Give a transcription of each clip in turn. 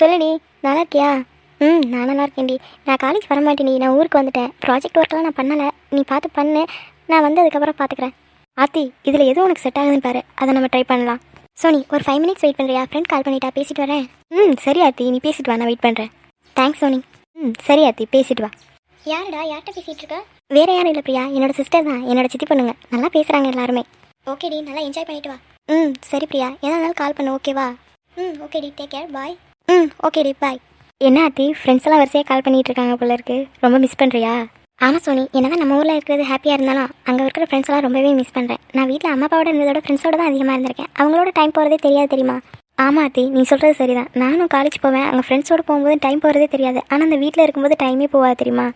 சொல்லுடி நல்லா இருக்கியா ம் நான் நல்லா இருக்கேன்டி நான் காலேஜ் வர மாட்டேன்டி. நான் ஊருக்கு வந்துட்டேன். ப்ராஜெக்ட் ஒர்க்கெலாம் நான் பண்ணலை. நீ பார்த்து பண்ணு. நான் வந்து அதுக்கப்புறம் பார்த்துக்கிறேன் ஆத்தி இதில் எதுவும் உனக்கு செட் ஆகுதுன்னு பாரு. அதை நம்ம ட்ரை பண்ணலாம். சோனி ஒரு ஃபைவ் மினிட்ஸ் வெயிட் பண்ணுறியா ஃப்ரெண்ட் கால் பண்ணிட்டா பேசிட்டு வரேன். ம் சரி ஆத்தி நீ பேசிட்டு வா. நான் வெயிட் பண்ணுறேன் தேங்க்ஸ் சோனி. ம் சரி ஆத்தி பேசிட்டு வா. யாருடா? யார்கிட்ட பேசிட்டு இருக்க? வேற யாரும் இல்லை பிரியா. என்னோட சிஸ்டர் தான். என்னோட சித்தி பொண்ணுங்க. நல்லா பேசுகிறாங்க எல்லாருமே. ஓகேடி. நல்லா என்ஜாய் பண்ணிட்டு வா. ம் சரி பிரியா. எதா இருந்தாலும் கால் பண்ணு. ஓகேவா ம் ஓகேடி. டேக் கேர் பாய் ம் ஓகேடி பாய் என்ன ஆத்தி ஃப்ரெண்ட்ஸ் எல்லாம் வரிசையாக கால் பண்ணிட்டு இருக்காங்க போல இருக்கு. ரொம்ப மிஸ் பண்ணுறியா ஆமாம் சோனி. என்னதான் நம்ம ஊரில் இருக்கிறது ஹாப்பியாக இருந்தாலும் அங்கே இருக்கிற ஃப்ரெண்ட்ஸ் எல்லாம் ரொம்பவே மிஸ் பண்ணுறேன் நான் வீட்டில் அம்மா அப்பாவோட இருந்ததோட ஃப்ரெண்ட்ஸோட தான் அதிகமாக இருந்திருக்கேன். அவங்களோட டைம் போகிறதே தெரியாது தெரியுமா? ஆமா ஆத்தி. நீ சொல்கிறது சரிதான். நானும் காலேஜ் போவேன். அங்கே ஃப்ரெண்ட்ஸோட போகும்போது டைம் போகிறதே தெரியாது. ஆனால் அந்த வீட்டில் இருக்கும்போது டைமே போகாது தெரியுமா?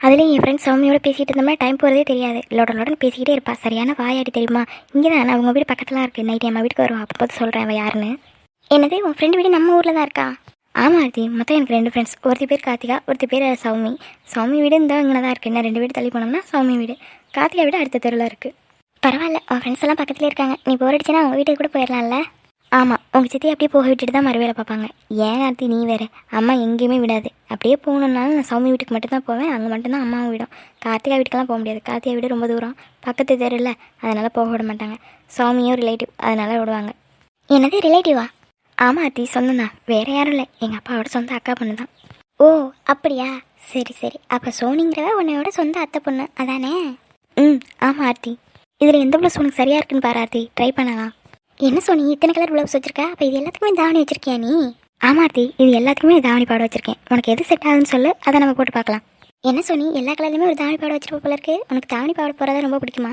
அதுலேயும் என் ஃப்ரெண்ட்ஸ் சௌமியோட பேசிகிட்டு இருந்தோம்னா டைம் போகிறதே தெரியாது. லோட லோடன் பேசிக்கிட்டே இருப்பா. சரியான வாயாடி தெரியுமா? இங்கே தான் அவங்க வீடு பக்கத்தில் இருக்குது நைட் என் வீட்டுக்கு வருவா. அப்போ பார்த்து சொல்கிறேன் அவள் யாருன்னு. என்னது உன் ஃப்ரெண்டு வீடு நம்ம ஊரில் தான் இருக்கா? ஆமாம் ஆர்த்தி. மொத்தம் எனக்கு ரெண்டு ஃப்ரெண்ட்ஸ் ஒருத்தி பேர் கார்த்திகா ஒருத்தி பேர் சௌமி. சௌமி வீடு இந்த இங்கே தான் இருக்குது என்ன ரெண்டு வீடு தள்ளி போனோம்னா சௌமி வீடு. கார்த்திகா வீடு அடுத்த தெருவில் இருக்குது பரவாயில்ல உன் ஃப்ரெண்ட்ஸ் எல்லாம் பக்கத்துலேயே இருக்காங்க. நீ போர் அடிச்சுன்னா அவங்க வீட்டுக்கு கூட போயிடலாம்ல ஆமாம் உங்கள் சித்தி அப்படியே போக விட்டுட்டு தான் மறுவேலை பார்ப்பாங்க. ஏன் ஆர்த்தி நீ வேறு? அம்மா எங்கேயுமே விடாது. அப்படியே போகணுன்னாலும் நான் சௌமி வீட்டுக்கு மட்டும்தான் போவேன். அங்கே மட்டும்தான் அம்மாவும் விடும். கார்த்திகா வீட்டுக்கெல்லாம் போக முடியாது. கார்த்திகா வீடு ரொம்ப தூரம். பக்கத்து தெருவில் அதனால் போக விட மாட்டாங்க. சௌமியும் ரிலேட்டிவ் அதனால் விடுவாங்க. என்னது ரிலேட்டிவா ஆமாம் ஆத்தி சொந்தம் வேறு யாரும் இல்லை. எங்கள் அப்பாவோட சொந்த அக்கா பொண்ணு தான். ஓ அப்படியா? சரி சரி. அப்போ சோனிங்கிறவ உன்னையோட சொந்த அத்தை பொண்ணு. அதானே? ம் ஆமாம் ஆர்த்தி இதில் எந்த ப்ளவுஸ் உனக்கு சரியாக இருக்குன்னு பாரு ஆர்த்தி ட்ரை பண்ணலாம். என்ன சோனி இத்தனை கலர் ப்ளவுஸ் வச்சுருக்கா? அப்போ இது எல்லாத்துக்குமே தாவணி வச்சிருக்கியா நீ? ஆமாம் ஆர்த்தி இது எல்லாத்துக்குமே தாவணி பாடம் வச்சிருக்கேன். உனக்கு எது செட் ஆகுதுன்னு சொல்லு. அதை நம்ம போட்டு பார்க்கலாம். என்ன சோனி எல்லா கலர்லையுமே ஒரு தாவணி பாடம் வச்சிருப்ப போல இருக்கு. உனக்கு தாவணி பாட போகிறதா ரொம்ப பிடிக்குமா?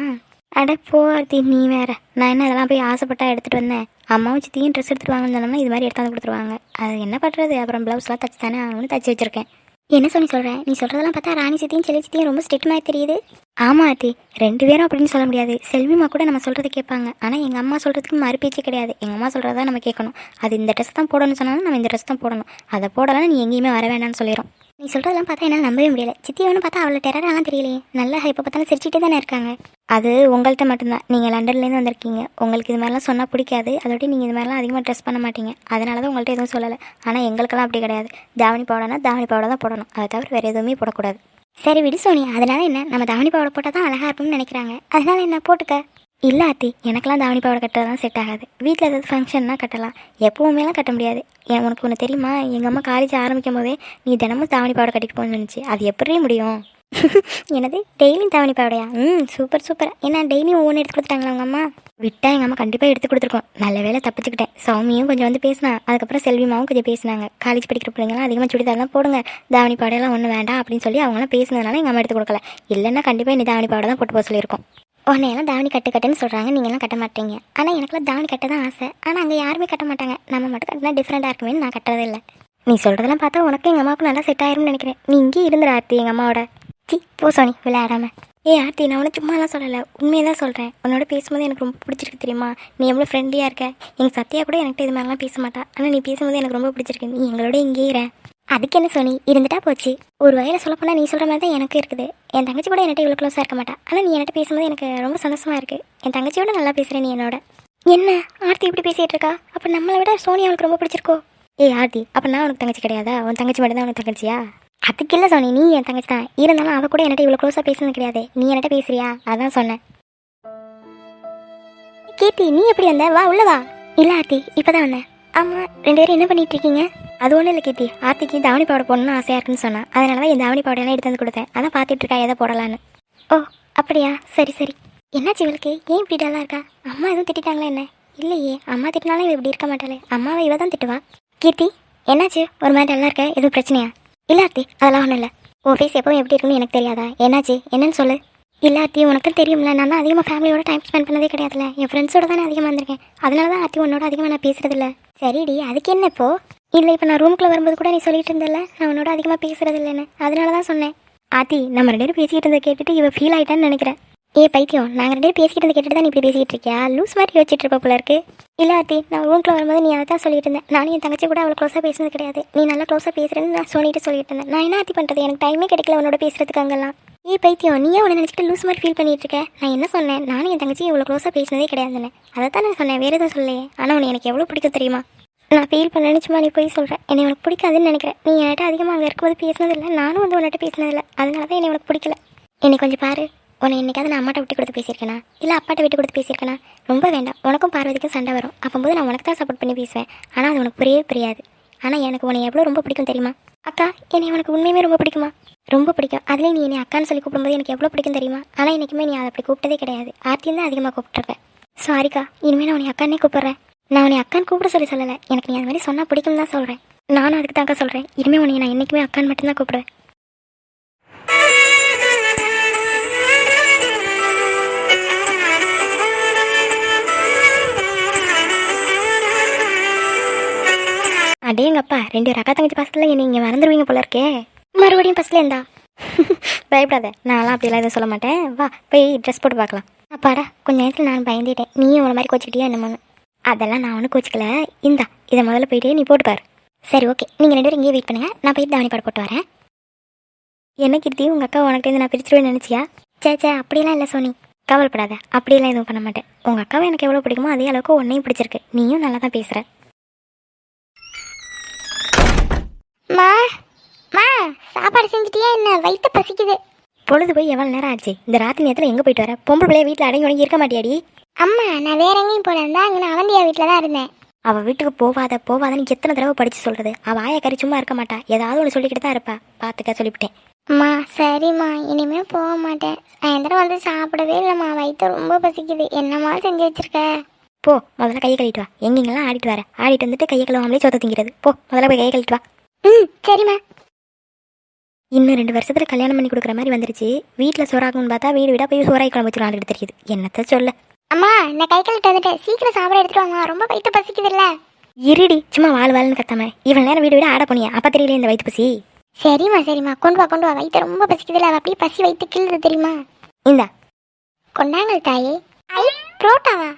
அட போகாதி நீ வேற. நான் என்ன அதெல்லாம் போய் ஆசைப்பட்டா எடுத்துகிட்டு வந்தேன்? அம்மாவும் சித்தியும் ட்ரெஸ் எடுத்துட்டு வாங்கன்னு சொன்னோம்னா இது மாதிரி எடுத்தாந்து கொடுத்துருவாங்க. அது என்ன பண்ணுறது அப்புறம் ப்ளவுஸ்லாம் தச்சு தானே ஆகணும்னு தச்சு வச்சிருக்கேன். என்ன சொல்லி சொல்கிறேன் நீ சொல்கிறதெல்லாம் பார்த்தா ராணி சித்தியும் செல்வி சித்தியும் ரொம்ப ஸ்ட்ரிக்ட் மாதிரி தெரியுது. ஆமா ஆத்தி. ரெண்டு பேரும் அப்படின்னு சொல்ல முடியாது. செல்விமா கூட நம்ம சொல்கிறது கேட்பாங்க. ஆனால் எங்கள் அம்மா சொல்கிறதுக்கு மறுபேச்சே கிடையாது. எங்கள் அம்மா சொல்கிறத நம்ம கேட்கணும். அது இந்த ட்ரெஸ் தான் போடணும்னு சொன்னாலும் நம்ம இந்த ட்ரெஸ் தான் போடணும். அதை போடலாம் நீ எங்கேயுமே வர வேண்டாம்னு சொல்லிடும் நீ சொல்கிறதெல்லாம் பார்த்தா என்னால் நம்பவே முடியல. சித்தியவனு பார்த்தா அவ்வளோ டெரரெல்லாம் தெரியலையே. நல்லா இப்போ பார்த்தாலும் சிரிச்சிட்டே தானே இருக்காங்க. அது உங்கள்கிட்ட மட்டும்தான். நீங்கள் லண்டன்லேருந்து வந்திருக்கீங்க. உங்களுக்கு இது மாதிரிலாம் சொன்னால் பிடிக்காது. அதோட நீங்கள் இது மாதிரிலாம் அதிகமாக ட்ரெஸ் பண்ண மாட்டீங்க. அதனால தான் உங்கள்கிட்ட எதுவும் சொல்லலை. ஆனால் எங்களுக்கெல்லாம் அப்படி கிடையாது. தாவணி பாவடைனா தாவணி பாவடை தான் போடணும். அதை தவிர வேறு எதுவுமே போடக்கூடாது. சரி விடு சோனி. அதனால என்ன? நம்ம தாவணி பாவடை போட்டால் தான் அழகாக இருக்கும்னு நினைக்கிறாங்க. அதனால என்ன? போட்டுக்க. இல்லை அத்தி எனக்கெல்லாம் தாவணி பாவாடை கட்டுறதுலாம் செட் ஆகாது. வீட்டில் ஏதாவது ஃபங்க்ஷன்னா கட்டலாம். எப்போவுமேலாம் கட்ட முடியாது. ஏன் உனக்கு ஒன்று தெரியுமா? எங்கள் அம்மா காலேஜ் ஆரம்பிக்கும் போதே நீ தினமும் தாவணி பாவடை கட்டிட்டு போகணும்னு நினச்சி. அது எப்படி முடியும்? என்னது? டெய்லியும் தாவணி பாவடையா? ம் சூப்பர் சூப்பர் ஏன்னா டெய்லியும் ஒவ்வொன்று எடுத்து கொடுத்துட்டாங்களா உங்கள் அம்மா? விட்டா எங்கள் அம்மா கண்டிப்பாக எடுத்து கொடுத்துருக்கோம். நல்ல வேலை தப்பிச்சுக்கிட்டேன். சௌமியும் கொஞ்சம் வந்து பேசினா. அதுக்கப்புறம் செல்விமாவும் கொஞ்சம் பேசினாங்க. காலேஜ் படிக்கிற பிள்ளைங்களாம் அதிகமாக சுடிதாரெலாம் போடுங்க. தாவணி பாவடையெல்லாம் ஒன்றும் வேண்டாம் அப்படின்னு சொல்லி அவங்களாம் பேசினதுனால எங்கள் அம்மா எடுத்து கொடுக்கல. இல்லைன்னா கண்டிப்பாக நீ தாவணி பாவடை தான் போட்டு போக சொல்லியிருக்கோம். உன்னையெல்லாம் தாவணி கட்டு கட்டுன்னு சொல்கிறாங்க நீங்களாம் கட்ட மாட்டீங்க. ஆனால் எனக்குலாம் தாவணி கட்ட தான் ஆசை. ஆனால் அங்கே யாருமே கட்ட மாட்டாங்க. நம்ம மட்டும் கட்டினா டிஃப்ரெண்ட்டாக இருக்குமே நான் கட்டுறதில்லை நீ சொல்கிறதெல்லாம் பார்த்தா உனக்கு எங்கள் அம்மாவுக்கு நல்லா செட் ஆயிரும்னு நினைக்கிறேன். நீ இங்கேயே இருந்துரு ஆர்த்தி எங்கள் அம்மாவோட. சி போ சோனி விளையாடாம. ஏ ஆர்த்தி நான் உனக்கு சும்மாலாம் சொல்லலை. உண்மையை தான் சொல்கிறேன் உன்னோட பேசும்போது எனக்கு ரொம்ப பிடிச்சிருக்கு தெரியுமா? நீ எவ்வளோ ஃப்ரெண்ட்லியாக இருக்க? எங்கள் சத்யா கூட என்கிட்ட இது மாதிரிலாம் பேச மாட்டா. ஆனால் நீ பேசும்போது எனக்கு ரொம்ப பிடிச்சிருக்கு. நீ எங்களோட இங்கேயே இரு. அதுக்கு என்ன சோனி? இருந்துட்டா போச்சு. ஒரு வகையில் சொல்ல போனால் நீ சொல்கிற மாதிரி தான் எனக்கு இருக்குது. என் தங்கச்சி கூட என்கிட்ட இவ்வளோ க்ளோஸாக இருக்க மாட்டா. ஆனால் நீ என்கிட்ட பேசும்போது எனக்கு ரொம்ப சந்தோஷமாக இருக்குது என் தங்கச்சியோட நல்லா பேசுகிற நீ என்னோட. என்ன? ஆர்த்தி இப்படி பேசிகிட்டு இருக்கா? அப்போ நம்மளை விட சோனி அவளுக்கு ரொம்ப பிடிச்சிருக்கோ? ஏய் ஆர்த்தி அப்போ நான் உனக்கு தங்கச்சி கிடையாதா? உன் தங்கச்சி மட்டும் தான் உனக்கு தங்கச்சியா? அதுக்கு இல்லை சோனி நீ என் தங்கச்சி தான். இருந்தாலும் அவள் கூட என்கிட்ட இவ்வளோ க்ளோஸாக பேசுனது கிடையாது. நீ என்கிட்ட பேசுறியா? அதான் சொன்னேன். கீர்த்தி நீ எப்படி வந்த? வா உள்ள வா. இல்லை ஆர்த்தி இப்போ தான் வந்தேன். ஆமாம் ரெண்டு பேரும் என்ன பண்ணிட்டு இருக்கீங்க? அது ஒன்றும் இல்லை கீர்த்தி. ஆர்த்திக்கு தாவணி பாவடை போடணும்னு ஆசையாக இருக்குன்னு சொன்னான் அதனால தான் என் தாவணி பாவடையெல்லாம் எடுத்து வந்து கொடுத்தேன். அதான் பார்த்துட்டு இருக்கா எதை போடலான்னு ஓ அப்படியா? சரி சரி. என்னாச்சு இவளுக்கு? ஏன் இப்படி டல்லாக இருக்கா? அம்மா எதுவும் திட்டிட்டாங்களா என்ன? இல்லையே. அம்மா திட்டினாலும் இவ இப்படி இருக்க மாட்டாளே. அம்மாவை இவ தான் திட்டுவா. கீர்த்தி என்னாச்சு? ஒரு மாதிரி டல்லாக இருக்க? எதுவும் பிரச்சனையா? இல்லை ஆர்த்தி அதெல்லாம் ஒன்றும் இல்லை. உன் ஃபேஸ் எப்பவும் எப்படி இருக்குன்னு எனக்கு தெரியாதா? என்னாச்சு? என்னன்னு சொல்லு. இல்லை ஆர்த்தி உனக்கு தெரியும்ல. நான் தான் அதிகமாக ஃபேமிலியோட டைம் ஸ்பெண்ட் பண்ணதே கிடையாதுல்ல. என் ஃப்ரெண்ட்ஸோட தானே அதிகமாக வந்திருக்கேன் அதனால தான் ஆர்த்தி உன்னோட அதிகமாக நான் பேசுறதில்ல. சரிடி அதுக்கு என்ன இப்போது இல்லை இப்போ நான் ரூம்குள்ளே வரும்போது கூட நீ சொல்லிட்டு இருந்தல நான் உன்னோட அதிகமாக பேசுறது இல்லைன்னு அதனால தான் சொன்னேன். ஆத்தி நம்ம ரெண்டு பேரும் பேசிக்கிட்டு இருந்ததை கேட்டுட்டு இவ ஃபீல் ஆயிட்டான்னு நினைக்கிறேன். ஏ பைத்தியம் நாங்கள் ரெண்டு பேரும் பேசிக்கிட்டு இருந்த கேட்டுட்டு தான் நீ இப்படி பேசிக்கிட்டு இருக்கியா? லூஸ் மாதிரி யோசிச்சுட்டு இருப்ப போல இருக்கு. இல்லை ஆத்தி நான் ரூம்குள்ளே வரும்போது நீ அதை தான் சொல்லிட்டு இருந்தேன். நானும் என் தங்கச்சி கூட அவ்வளோ க்ளோஸாக பேசுனது கிடையாது. நீ நல்லா க்ளோஸாக பேசுறேன்னு நான் சொல்லிட்டு சொல்லிட்டு இருந்தேன். நான் என்ன ஆத்தி பண்ணுறது எனக்கு டைமே கிடைக்கல உன்னோட பேசுறதுக்கு அங்கெல்லாம். ஏ பைத்தியம் நீயே அவனை நினச்சிட்டு லூஸ் மாதிரி ஃபீல் பண்ணிட்டு இருக்க? நான் என்ன சொன்னேன்? நானும் என் தங்கச்சி இவ்வளோ க்ளோஸாக பேசினதே கிடையாதுன்னு. அதை தான் நான் சொன்னேன். வேறு எதுவும் சொல்லலையே. ஆனால் உன்னை எனக்கு எவ்வளோ பிடிக்கும் தெரியுமா? நான் ஃபீல் பண்ணேன்னு சும்மா நீ போய் சொல்கிறேன் என்னை உனக்கு பிடிக்காதுன்னு நினைக்கிறேன். நீ என்கிட்ட அதிகமாக அங்கே இருக்கும்போது பேசினதில்லை. நானும் வந்து உன்கிட்ட பேசினதில்லை. அதனால தான் என்னை உனக்கு பிடிக்கல. என்னை கொஞ்சம் பாரு. உன்னை என்னைக்காவது நான் அம்மாட்ட விட்டு கொடுத்து பேசியிருக்கேனா? இல்லை அப்பாட்ட விட்டு கொடுத்து பேசியிருக்கேனா? ரொம்ப வேண்டாம். உனக்கும் பார்வதிக்கும் சண்டை வரும். அப்போது நான் உனக்கு தான் சப்போர்ட் பண்ணி பேசுவேன். ஆனால் அது உனக்கு புரியவே புரியாது. ஆனால் எனக்கு உன்னை எவ்வளோ ரொம்ப பிடிக்கும் தெரியுமா? அக்கா என்னை உனக்கு உண்மையுமே ரொம்ப பிடிக்குமா? ரொம்ப பிடிக்கும். அதுலேயும் நீ என்னை அக்கான்னு சொல்லி கூப்பிடும்போது எனக்கு எவ்வளோ பிடிக்கும் தெரியுமா? ஆனால் என்றைக்குமே நீ அதை அப்படி கூப்பிட்டதே கிடையாது. ஆர்த்தியும் தான் அதிகமாக கூப்பிட்டுருப்பேன். சாரிக்கா இனிமேல் நான் உன்னை அக்கானே கூப்பிட்றேன். நான் உன்னை அக்கான்னு கூப்பிட சொல்லி சொல்லலை. எனக்கு நீ அது மாதிரி சொன்னால் பிடிக்கும் தான் சொல்கிறேன் நானும் அதுக்கு தான்க்கா சொல்கிறேன் இனிமேல் உன்னை நான் என்றைக்குமே அக்கான்னு மட்டும்தான் கூப்பிடுவேன். அடேங்கப்பா ரெண்டு ஒரு அக்கா தங்கச்சி பசத்தில் என்னை இங்கே மறந்துடுவீங்க போல இருக்கே. மறுபடியும் பஸ்ல இருந்தா? பயப்படாத. நான்லாம் அப்படிலாம் எதுவும் சொல்ல மாட்டேன். வா போய் ட்ரெஸ் போட்டு பார்க்கலாம். அப்பாடா கொஞ்ச நேரத்தில் நான் பயந்துட்டேன். நீயும் உங்களை மாதிரி கோச்சிக்கிட்டியா என்னமோன்னு. அதெல்லாம் நான் ஒன்றும் கோச்சிக்கல. இந்தா இதை முதல்ல போயிட்டு நீ போட்டு பாரு. சரி ஓகே நீங்கள் ரெண்டு பேரும் இங்கேயே வெயிட் பண்ணுங்க. நான் போய் தாவணி போட்டு வரேன். என்ன கீர்த்தி உங்கள் அக்கா உனக்கிட்ட நான் பிரிச்சிருவேன்னு நினச்சியா? சே சே அப்படிலாம் இல்லை சோனி. கவலைப்படாத. அப்படியெல்லாம் எதுவும் பண்ண மாட்டேன். உங்கள் அக்காவை எனக்கு எவ்வளோ பிடிக்குமோ அதே அளவுக்கு உன்னையும் பிடிச்சிருக்கு. நீயும் நல்லா தான் பேசுகிற மா மா சாப்பாடு செஞ்சுட்டியா என்ன? வயிற்று பசிக்குது. பொழுது போய் எவ்வளோ நேரம் ஆச்சு? இந்த ராத்திரி நேரத்தில் எங்கே போயிட்டு வர? பொம்பளை பிள்ளைய வீட்டில் அடங்கி உடங்கி இருக்க மாட்டியாடி? அம்மா நான் வேற எங்கேயும் இருந்தா அங்கே நான் அவந்தியா வீட்டில் தான் இருந்தேன். அவள் வீட்டுக்கு போவாத போவாதன்னு எத்தனை தடவை படித்து சொல்கிறது அவள் ஆய கறி சும்மா இருக்க மாட்டா. ஏதாவது ஒன்று சொல்லிக்கிட்டு தான் இருப்பா. பார்த்துக்க சொல்லிவிட்டேன். அம்மா சரிம்மா. இனிமே போக மாட்டேன். சாயந்தரம் வந்து சாப்பிடவே இல்லைம்மா. வயிற்று ரொம்ப பசிக்குது. என்னம்மா செஞ்சு வச்சிருக்க? போ முதல்ல கையை கழுவிட்டு வா. எங்கெங்கெல்லாம் ஆடிட்டு வர? ஆடிட்டு வந்துட்டு கையை கழுவாமலே சொத்த திங்கிறது. போ முதல்ல போய் கையை கழுவிட்டு வா. ம் சரிம்மா. இன்னும் ரெண்டு வருஷத்துல கல்யாணம் பண்ணி கொடுக்குற மாதிரி வந்துருச்சு. வீட்டில் சோறாகும்னு பார்த்தா வீடு வீடா போய் சோறாய் குழம்பு வச்சு விளாண்டுட்டு தெரியுது. என்னத்த சொல்ல? அம்மா நான் கை கழுவிட்டு வந்துட்டேன் சீக்கிரம் சாப்பிட எடுத்துட்டு வாங்க ரொம்ப வயிற்று பசிக்குது இல்ல இருடி சும்மா வாழ் வாழ்னு கத்தாம. இவன் நேரம் வீடு வீடு ஆட போனியா. அப்ப தெரியல இந்த வயிற்று பசி. சரிம்மா சரிம்மா. கொண்டு வா கொண்டு வா. வயிற்று ரொம்ப பசிக்குதுல அவ அப்படியே பசி வயிற்று கிள்ளுது தெரியுமா? இந்தா. கொண்டாங்கள் தாயே. ஐ புரோட்டாவா?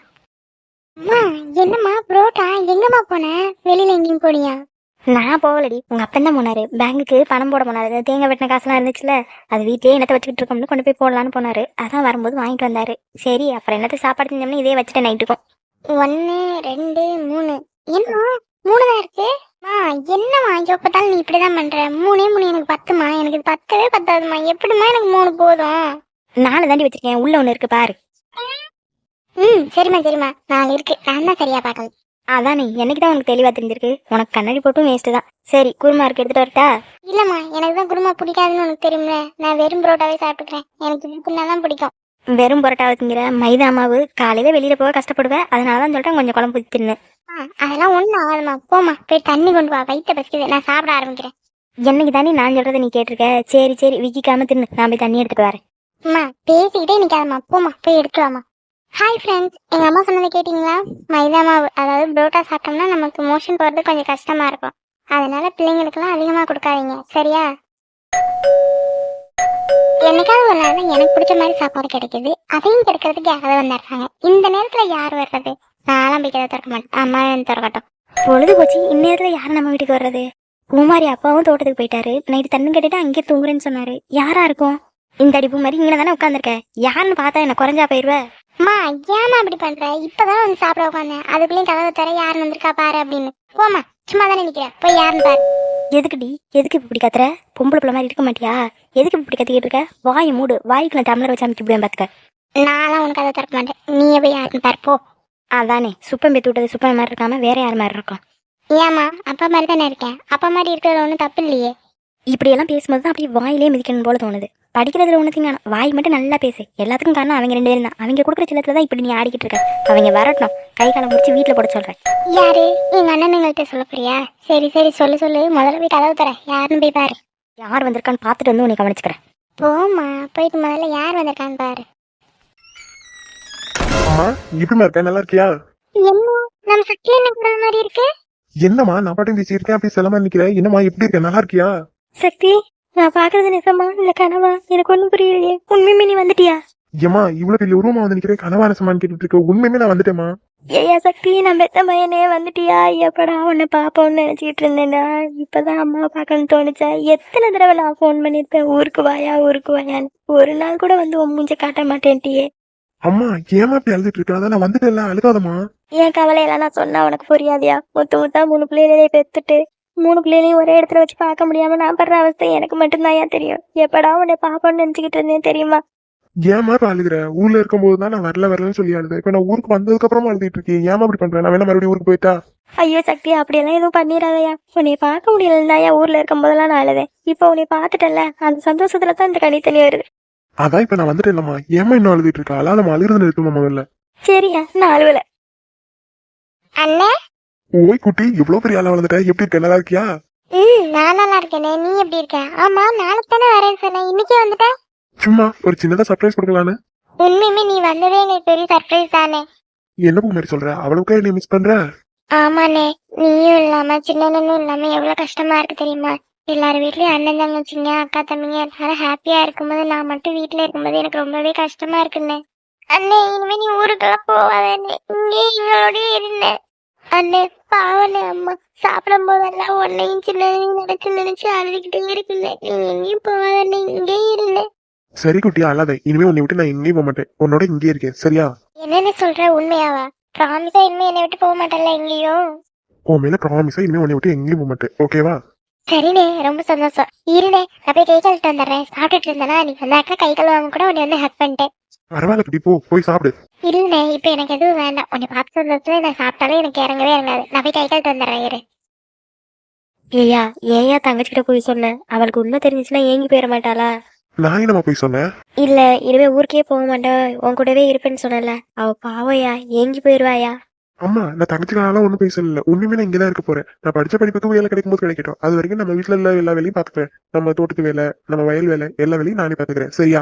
அம்மா என்னம்மா புரோட்டா? எங்கம்மா போன? வெளியில எங்கேயும் போனியா? நான் போகலடி. உங்க அப்பன் தான் போனாரு. பேங்குக்கு பணம் போட போனாரு. தேங்காய் வெட்டின காசுலாம் இருந்துச்சுல அது வீட்லயே என்னத்தை வச்சுக்கிட்டு இருக்கோம்னு கொண்டு போய் போடலான்னு போனாரு. அதான் வரும்போது வாங்கிட்டு வந்தாரு. சரி அப்புறம் என்னத்தை சாப்பாடு செஞ்சோம்னு இதே வச்சுட்டேன் நைட்டுக்கும் ஒன்னு ரெண்டு மூணு. என்ன? மூணு தான் இருக்கு? மா என்னம்மா? எப்பத்தாலும் நீ இப்படிதான் பண்ற. மூணே மூணு எனக்கு பத்துமா எனக்கு பத்தவே பத்தாதுமா எப்படிம்மா எனக்கு மூணு போதும்? நாலு தாண்டி வச்சிருக்கேன். உள்ள ஒன்று இருக்கு பாரு. ம் சரிம்மா சரிம்மா. நாலு இருக்கு. நான் தான் சரியா பார்க்கல அதானே என்னைக்கு தான் உனக்கு தெளிவா தெரிஞ்சிருக்கு? உனக்கு கண்ணாடி போட்டும் வேஸ்ட் தான். சரி குருமா இருக்கு எடுத்துட்டு வரட்டா? இல்லம்மா எனக்கு தான் குருமா பிடிக்காதுன்னு உனக்கு தெரியும்ல. நான் வெறும் பரோட்டாவே சாப்பிட்டுக்கிறேன். எனக்கு இதுக்குன்னா தான் பிடிக்கும். வெறும் பரோட்டா வச்சுங்கிற மைதா மாவு காலையில வெளியில போக கஷ்டப்படுவேன் அதனால தான் சொல்லிட்டேன் கொஞ்சம் குழம்பு தின்னு. அதெல்லாம் ஒன்றும் ஆகாதுமா போமா போய் தண்ணி கொண்டு வா. வயிற்ற பசிக்குது. நான் சாப்பிட ஆரம்பிக்கிறேன். என்னைக்கு தானே நான் சொல்றதை நீ கேட்டிருக்க? சரி சரி விக்கிக்காம தின்னு. நான் போய் தண்ணி எடுத்துட்டு வரேன். அம்மா பேசிக்கிட்டே நிக்காதம்மா. போமா போய் எடுத்துட்டு வாமா ஹாய் ஃப்ரெண்ட்ஸ் எங்கள் அம்மா சொன்னதை கேட்டிங்களா? மைதா மாவு அதாவது புரோட்டா சாப்பிட்டோம்னா நமக்கு மோஷன் போகிறது கொஞ்சம் கஷ்டமாக இருக்கும். அதனால பிள்ளைங்களுக்கெல்லாம் அதிகமாக கொடுக்காதீங்க. சரியா? என்னைக்காவது ஒரு நாள் தான் எனக்கு பிடிச்ச மாதிரி சாப்பாடு கிடைக்குது. அதையும் கிடைக்கிறதுக்கு யாராவது வந்துடுறாங்க இந்த நேரத்தில் யார் வர்றது? நான்லாம் போய் திறக்க மாட்டேன். அம்மா திறக்கட்டும். பொழுது போச்சு. இந்நேரத்தில் யார் நம்ம வீட்டுக்கு வர்றது? பூமாரி அப்பாவும் தோட்டத்துக்கு போயிட்டாரு. நைட்டு தண்ணி கட்டிட்டு அங்கேயே தூங்குறேன்னு சொன்னாரு. யாரா இருக்கும்? இந்த அடிப்பு மாதிரி இங்கே தானே உட்காந்துருக்க யாருன்னு பார்த்தா என்ன குறைஞ்சா போயிடுவேன் அம்மா ஏமா அப்படி பண்ற? இப்பதான் வந்து சாப்பிட உட்காந்தேன் அதுக்குள்ளேயும் கதவை தர யாரு வந்திருக்கா பாரு அப்படின்னு. போமா சும்மா தானே நிக்கிறேன். போய் யாருன்னு பாரு. எதுக்குடி? எதுக்கு இப்ப இப்படி கத்துற? பொம்பளை பிள்ளை மாதிரி இருக்க மாட்டியா? எதுக்கு இப்ப இப்படி கத்திக்கிட்டு இருக்க? வாயை மூடு. வாய்க்குள்ள டம்ளர் வச்சு அமைச்சு இப்படி பாத்துக்க. நான்லாம் உனக்கு கதை திறக்க மாட்டேன். நீயே போய் யாருன்னு பாரு. போ. அதானே. சுப்பம் பேத்து விட்டது சுப்பம் மாதிரி இருக்காம வேற யார் மாதிரி இருக்கும்? ஏமா அப்பா மாதிரி தானே இருக்கேன். அப்பா மாதிரி இருக்கிறது ஒன்றும் தப்பு இல்லையே. இப்படியெல்லாம் பேசும்போது தான் அப்படியே வாயிலே மிதிக்கணும் போல தோணுது. படிக்கிறதுல ஒன்று திங்கான வாய் மட்டும் நல்லா பேசு. எல்லாத்துக்கும் காரணம் அவங்க ரெண்டு பேரும் தான். அவங்க கொடுக்குற சிலத்துல தான் இப்படி நீ ஆடிக்கிட்டு இருக்க. அவங்க வரட்டும். கை காலம் முடிச்சு வீட்டில் போட சொல்கிறேன் யாரு? எங்கள் அண்ணனுங்கள்ட்ட சொல்ல போறியா சரி சரி சொல்லு சொல்லு. முதல்ல போய் கதவு தரேன் யாருன்னு போய் பாரு. யார் வந்திருக்கான்னு பார்த்துட்டு வந்து உன்னை கவனிச்சுக்கிறேன். போமா போயிட்டு முதல்ல யார் வந்திருக்கான்னு பாரு. அம்மா எப்படிமா இருக்க நல்லா இருக்கியா? என்ன நம்ம சக்தி என்ன மாதிரி இருக்கு? என்னம்மா நான் பாட்டு பேசியிருக்கேன் அப்படி செல்லாம நிக்கிறேன் என்னம்மா எப்படி இருக்க? நல்லா இருக்கியா? சக்தி நான் பாக்குறது நிஜமா இல்ல கனவா? எனக்கு ஒண்ணும் புரியலையே. உண்மையுமே நீ வந்துட்டியா? ஏம்மா இவ்வளவு பெரிய உருவமா வந்து நிக்கிறேன் கனவான சமான் கேட்டுட்டு இருக்க? உண்மையுமே நான் வந்துட்டேம்மா. ஏயா சக்தி நான் பெத்த பையனே வந்துட்டியா? எப்படா உன்னை பாப்போம்னு நினைச்சிட்டு இருந்தேன்டா. இப்பதான் அம்மா பார்க்கணும்னு தோணுச்சா? எத்தனை தடவை நான் ஃபோன் பண்ணிருப்பேன் ஊருக்கு வாயா ஊருக்கு வாயான்னு. ஒரு நாள் கூட வந்து உன் மூஞ்ச காட்ட மாட்டேன்ட்டியே. அம்மா ஏமா இப்படி அழுதுட்டு இருக்க? நான் வந்துட்டேன்ல அழுகாதம்மா. என் கவலையெல்லாம் நான் சொன்னா உனக்கு புரியாதியா? முத்து முத்தா மூணு பிள்ளைகளையே பெத்துட்டு மூணு பிள்ளைகளையும் ஒரே இடத்துல வச்சு பார்க்க முடியாம நான் படுற அவஸ்தை எனக்கு மட்டும்தான் தெரியும். எப்படா உன்னை பாப்போன்னு நினைச்சுக்கிட்டு இருந்தேன் தெரியுமா? ஏமா அழுகுற? ஊர்ல இருக்கும்போது தான் நான் வரல வரலன்னு சொல்லி அழுது இப்ப நான் ஊருக்கு வந்ததுக்கு அப்புறமா அழுதுட்டு இருக்கேன். ஏமா அப்படி பண்றேன் நான் வேணா மறுபடியும் ஊருக்கு போயிட்டா? ஐயோ சக்தி அப்படியெல்லாம் எதுவும் பண்ணிடாதயா. உன்னை பார்க்க முடியலன்னாயா ஊர்ல இருக்கும் போதெல்லாம் நான் அழுதேன். இப்போ உன்னை பார்த்துட்டல அந்த சந்தோஷத்துல தான் இந்த கனி தண்ணி வருது. அதான் இப்ப நான் வந்துட்டு இல்லம்மா ஏமா இன்னும் அழுதுட்டு இருக்கா? அழாதம்மா அழுகிறது நிறுத்துமா முதல்ல? சரியா நான் அழுவல. அண்ணே? ஓய் குட்டி இவ்வளவு பெரிய ஆளா வளர்ந்துட்ட. எப்படி இருக்க? நல்லா இருக்கியா? ம் நான் நல்லா இருக்கேனே. நீ எப்படி இருக்க? ஆமா நாளைக்கு தானே வரேன்னு சொன்னேன். இன்னைக்கே வந்துட்ட? சும்மா ஒரு சின்னதா சர்ப்ரைஸ் கொடுக்கலான்னு. உண்மையுமே நீ வந்ததே எனக்கு பெரிய சர்ப்ரைஸ் தானே. என்ன பூ மாதிரி சொல்ற? அவளுக்கே நீ மிஸ் பண்ற? ஆமாண்ணே நீயும் இல்லாம சின்னனும் இல்லாம எவ்வளவு கஷ்டமா இருக்கு தெரியுமா? எல்லார் வீட்லயும் அண்ணன் தங்கச்சிங்க அக்கா தம்பிங்க எல்லாரும் ஹாப்பியா இருக்கும்போது நான் மட்டும் வீட்ல இருக்கும்போது எனக்கு ரொம்பவே கஷ்டமா இருக்குண்ணே. அண்ணே இனிமே நீ ஊருக்கெல்லாம் போவாதே இங்கே இவளோடய இருந்தேன் அண்ணே பாவனே அம்மா. சாப்பிடும் போதெல்லாம் உன்னையும் சின்னனையும் நினைச்சு நினைச்சு அழுதுகிட்டே இருக்குண்ணே. நீ எங்கேயும் போவாதே இங்கே இருந்தேன் சரி குட்டி அழாத. இனிமே உன்னை விட்டு நான் எங்கேயும் போக மாட்டேன் உன்னோட இங்கே இருக்கேன். சரியா? என்னென்ன சொல்ற உண்மையாவா? ப்ராமிஸா இனிமே என்னை விட்டு போக மாட்டேன்ல எங்கேயும் உன் மேல ப்ராமிஸா இனிமே உன்னை விட்டு எங்கேயும் போக மாட்டேன் ஓகேவா சரிண்ணே ரொம்ப சந்தோஷம். இருண்ணே நான் போய் கை கழுவிட்டு வந்துடுறேன். சாப்பிட்டுட்டு இருந்தேனா நீ வந்தாக்கா கை கழுவாம கூட உன்னை வந்து ஹக் பண்ணிட்டேன். பரவாயில்ல குட்டி போ போய் சாப்பிடு. இல்லைண்ணே இப்போ எனக்கு எதுவும் வேண்டாம். உன்னை பார்த்து சந்தோஷத்துல நான் சாப்பிட்டாலும் எனக்கு இறங்கவே இறங்காது. நான் போய் கை கழுவிட்டு வந்துடுறேன் இரு. ஏயா ஏயா தங்கச்சிக்கிட்ட போய் சொன்னேன். அவளுக்கு உண்மை தெரிஞ்சுச்சுன்னா ஏங்கி போயிட மாட்டாளா? நான் என்னம்மா போய் சொன்னேன்? இல்ல இனிமே ஊருக்கே போக மாட்டேன் உன் கூடவே இருப்பேன்னு சொன்னல அவ பாவையா ஏங்கி போயிருவாயா? அம்மா நான் தங்கச்சிக்காலாம் ஒன்றும் பேசல உண்மையுமே நான் இங்கே தான் இருக்க போறேன். நான் படிச்ச படிப்புக்கு வேலை கிடைக்கும் போது கிடைக்கட்டும். அது வரைக்கும் நம்ம வீட்டில் உள்ள எல்லா வேலையும் பார்த்துக்கிறேன் நம்ம தோட்டத்து வேலை நம்ம வயல் வேலை எல்லா வேலையும் நானே பார்த்துக்கிறேன். சரியா?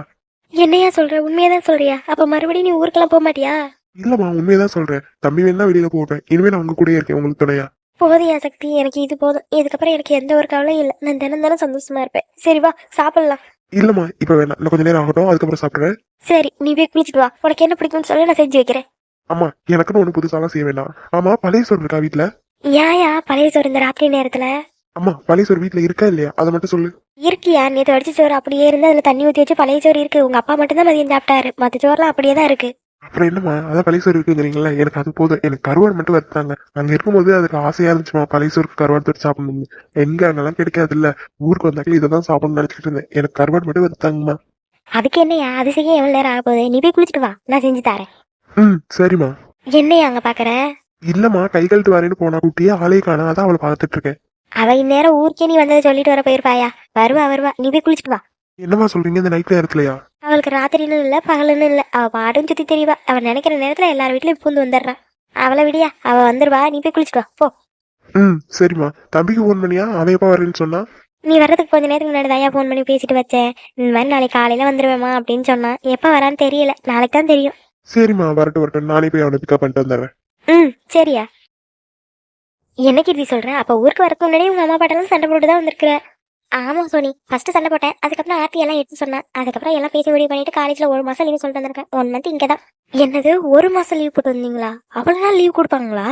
என்னையா சொல்ற? உண்மையதான் சொல்றியா? அப்ப மறுபடியும் நீ ஊருக்கெல்லாம் போக மாட்டியா? இல்லம்மா உண்மையதான் சொல்றேன். தம்பி வேணா வெளியில போட்டேன் இனிமே நான் உங்க கூடயே இருக்கேன் உங்களுக்கு துணையா. போதியா சக்தி எனக்கு இது போதும். இதுக்கப்புறம் எனக்கு எந்த ஒரு கவலையும் இல்லை. நான் தினம் தினம் சந்தோஷமா இருப்பேன். சரி வா சாப்பிடலாம். இல்லம்மா இப்ப வேணாம் இன்னும் கொஞ்ச நேரம் ஆகட்டும் அதுக்கப்புறம் சாப்பிடுறேன். சரி நீ போய் குளிச்சிட்டு வா. உனக்கு என்ன பிடிக்கும்னு சொல்லி நான் செஞ்சு வைக்கிறேன். அம்மா எனக்குன்னு ஒண்ணு புதுசாலாம் செய்ய வேண்டாம். ஆமா பழைய சோறு இருக்கா வீட்ல? ஏயா பழைய சோறு இந்த ராத்திரி நேரத்துல? அம்மா பழைய சோறு வீட்ல இருக்கா இல்லையா? அதை மட்டும் சொல்லு. இருக்கியா? நேற்று அடிச்ச சோறு அப்படியே இருந்து அதுல தண்ணி ஊத்தி வச்சு பழைய சோறு இருக்கு. உங்க அப்பா மட்டும் தான் மதியம் சாப்பிட்டாரு. மத்த சோறுலாம் அப்படியே தான் இருக்கு. அப்புறம் என்னம்மா? அதான் பழைய சோறு இருக்குங்கிறீங்களா? எனக்கு அது போதும். எனக்கு கருவாடு மட்டும் வறுத்தாங்க. அங்க இருக்கும்போது அதுக்கு ஆசையா இருந்துச்சுமா? பழைய சோறுக்கு கருவாடு தொட்டு சாப்பிடணும்னு. எங்க அங்கெல்லாம் கிடைக்காது இல்ல ஊருக்கு வந்தாக்கல இதை தான் சாப்பிடணும்னு நினைச்சிட்டு இருந்தேன். எனக்கு கருவாடு மட்டும் வறுத்தாங்கம்மா. அதுக்கு என்னையா? அது செய்ய எவ்வளவு நேரம் ஆக போகுது? நீ போய் குளிச்சிட்டு வா. நான் செஞ்சு தரேன். ம் சரிம்மா. என்னையா அங்க பாக்குற? இல்லம்மா கை கழுத்து வரேன்னு போனா குட்டியே ஆளே காணா அதான் அவளை பார்த்துட்டு இருக்கேன். அவ இந்நேரம் ஊருக்கே நீ வந்ததை சொல்லிட்டு வர போயிருப்பாயா? வருவா வருவா. நீ போய் குளிச்சிட்டு வா. என்னம்மா சொல்றீங்க? இந்த நைட் நேரத்துலயா அவளுக்கு ராத்திரின்னு இல்ல பகலுன்னு இல்ல. அவ பாடும் சுத்தி தெரியவா அவ நினைக்கிற நேரத்துல எல்லார் வீட்லயும் பூந்து வந்துடுறான் அவளை விடியா. அவ வந்துருவா. நீ போய் குளிச்சிட்டு வா. போ. ம் சரிம்மா. தம்பிக்கு ஃபோன் பண்ணியா? அவன் எப்போ வரேன்னு சொன்னா? நீ வர்றதுக்கு கொஞ்ச நேரத்துக்கு முன்னாடி தான் ஃபோன் பண்ணி பேசிட்டு வச்சேன். இந்த மாதிரி நாளைக்கு காலையில வந்துருவேமா அப்படின்னு சொன்னான். எப்ப வரான்னு தெரியல. நாளைக்கு தான் தெரியும். சரிம்மா வரட்டும் வரட்டும். நானே போய் அவனை பிக்கப் பண்ணிட்டு வந்துடுறேன். ம் சரியா? என்னைக்கு இப்படி சொல்கிறேன் அப்போ ஊருக்கு வரதுக்கு முன்னாடி உங்கள் அம்மா பாட்டெல்லாம் சண்டை போட்டு தான் வந்திருக்கிற. ஆமா சோனி. ஃபஸ்ட்டு சண்டை போட்டேன். அதுக்கப்புறம் ஆர்த்தி எல்லாம் எடுத்து சொன்னேன். அதுக்கப்புறம் எல்லாம் பேசி முடிவு பண்ணிட்டு காலேஜ்ல ஒரு மாதம் லீவ் சொல்லிட்டு வந்திருக்கேன். ஒன் மந்த் இங்கே தான் என்னது? ஒரு மாதம் லீவ் போட்டு வந்தீங்களா? அவ்வளோ நாள் லீவ் கொடுப்பாங்களா?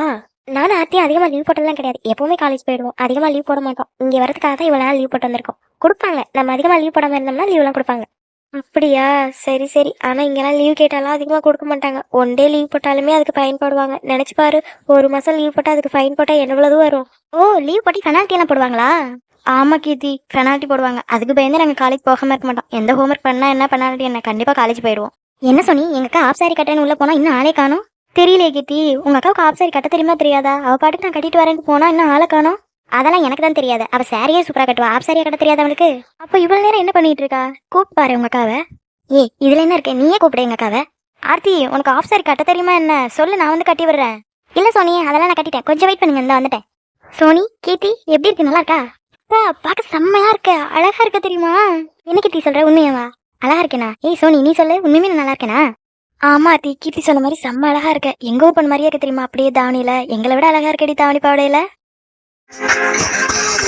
நானும் ஆர்த்தியும் அதிகமாக லீவ் போட்டதெல்லாம் கிடையாது. எப்போவுமே காலேஜ் போயிடுவோம். அதிகமாக லீவ் போட மாட்டோம். இங்கே வரதுக்காக தான் இவ்வளோ நாள் லீவ் போட்டு வந்திருக்கோம். கொடுப்பாங்க. நம்ம அதிகமாக லீவ் போடாமல் இருந்தோம்னா லீவ்லாம் கொடுப்பாங்க. அப்படியா? சரி சரி. ஆனா இங்கெல்லாம் லீவ் கேட்டாலும் அதிகமா கொடுக்க மாட்டாங்க. ஒன் டே லீவ் போட்டாலுமே அதுக்கு ஃபைன் போடுவாங்க. நினைச்சு பாரு ஒரு மாசம் லீவ் போட்டா அதுக்கு ஃபைன் போட்டா எவ்வளவு வரும்? ஓ லீவ் போட்டு பெனால்ட்டி எல்லாம் போடுவாங்களா? ஆமா கீர்த்தி. பெனால்ட்டி போடுவாங்க. அதுக்கு பயந்து நாங்க காலேஜ் போகாம இருக்க மாட்டோம். எந்த ஹோம்ஒர்க் பண்ணா என்ன பெனால்ட்டி என்ன கண்டிப்பா காலேஜ் போயிடுவோம் என்ன சொன்னி எங்க அக்கா ஆஃப் சாரி கட்டேன்னு உள்ள போனா இன்னும் ஆளே காணும்? தெரியலையே கீர்த்தி. உங்க அக்காவுக்கு ஆஃப் சாரி கட்ட தெரியுமா தெரியாதா? அவ பாட்டுக்கு நான் கட்டிட்டு வரேன்னு போனா இன்னும் ஆளை காணும். அதெல்லாம் எனக்கு தான் தெரியாது. அவ சாரியே சூப்பரா கட்டுவா. ஆஃப் சாரியா கட்ட தெரியாது அவளுக்கு அப்போ இவ்வளவு நேரம் என்ன பண்ணிட்டு இருக்கா? கூப்பிட்டு பாரு உங்க அக்காவை. ஏய் இதுல என்ன இருக்கு? நீயே கூப்பிடு எங்க அக்காவை. ஆர்த்தி உனக்கு ஆஃப் சாரி கட்ட தெரியுமா என்ன? சொல்லு நான் வந்து கட்டி விடுறேன். இல்ல சோனி அதெல்லாம் நான் கட்டிட்டேன். கொஞ்சம் வெயிட் பண்ணுங்க இந்த வந்துட்டேன். சோனி கீர்த்தி எப்படி இருக்கு? நல்லா இருக்கா? அப்பா பார்க்க செம்மையா இருக்க. அழகா இருக்க தெரியுமா? என்ன கீர்த்தி சொல்ற? உண்மையாவா? அழகா இருக்கேனா? ஏய் சோனி நீ சொல்லு. உண்மையுமே நான் நல்லா இருக்கேனா? ஆமா ஆர்த்தி. கீர்த்தி சொன்ன மாதிரி செம்ம அழகா இருக்க. எங்க ஓப்பன் மாதிரியா மாதிரியே இருக்க தெரியுமா? அப்படியே தாவணியில. எங்களை விட அழகா இருக்கடி தாவணி பாவடையில. Yeah.